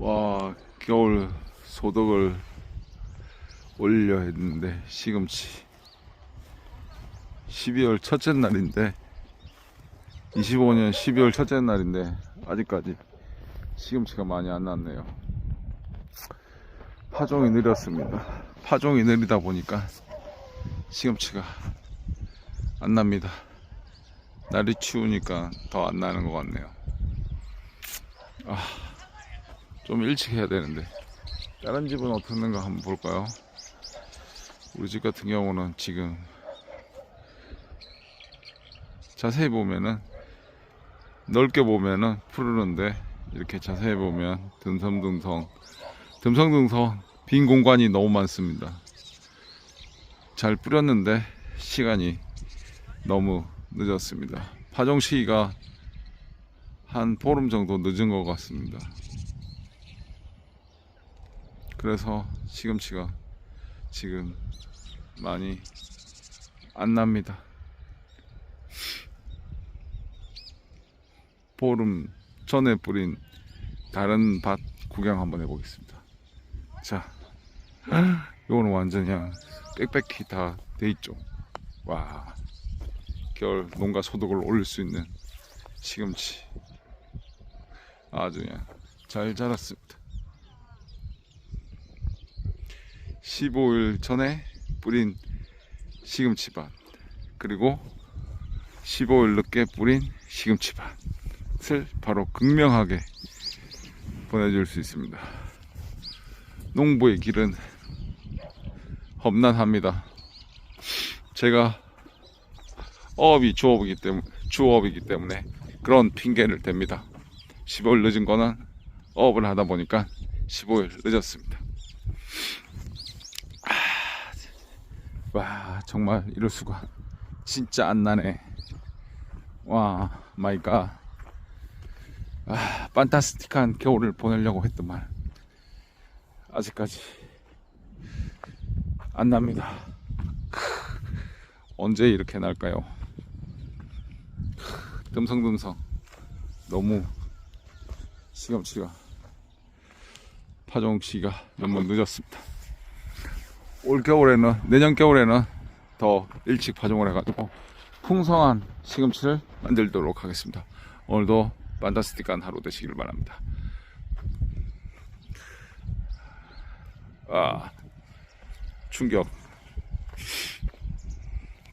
와 겨울 소득을 올려 했는데 시금치. 12월 첫째 날인데 25년 12월 첫째 날인데 아직까지 시금치가 많이 안 났네요. 파종이 느렸습니다. 파종이 느리다 보니까 시금치가 안 납니다. 날이 추우니까 더 안 나는 것 같네요 좀 일찍 해야 되는데 다른 집은 어떻는가 한번 볼까요? 우리 집 같은 경우는 지금 자세히 보면은 넓게 보면은 푸르른데 이렇게 자세히 보면 듬성듬성 듬성듬성 빈 공간이 너무 많습니다. 잘 뿌렸는데 시간이 너무 늦었습니다. 파종 시기가 한 보름 정도 늦은 것 같습니다. 그래서 시금치가 지금 많이 안 납니다. 보름 전에 뿌린 다른 밭 구경 한번 해보겠습니다. 자, 요거는 완전 그냥 빽빽히 다 돼 있죠. 와, 겨울 농가 소득을 올릴 수 있는 시금치 아주 그냥 잘 자랐습니다. 15일 전에 뿌린 시금치밭 그리고 15일 늦게 뿌린 시금치밭을 바로 극명하게 보내줄 수 있습니다. 농부의 길은 험난합니다. 제가 어업이 주업이기 때문에 주업이기 때문에 그런 핑계를 댑니다. 15일 늦은 거는 어업을 하다 보니까 15일 늦었습니다. 와 정말 이럴 수가. 진짜 안 나네. 와 마이 갓. 아, 판타스틱한 겨울을 보내려고 했더만 아직까지 안 납니다. 언제 이렇게 날까요? 듬성듬성. 너무 시금치가 파종 시기가 너무 늦었습니다 올 겨울에는 내년 겨울에는 더 일찍 파종을 해가지고 풍성한 시금치를 만들도록 하겠습니다. 오늘도 판타스틱한 하루 되시길 바랍니다. 아 충격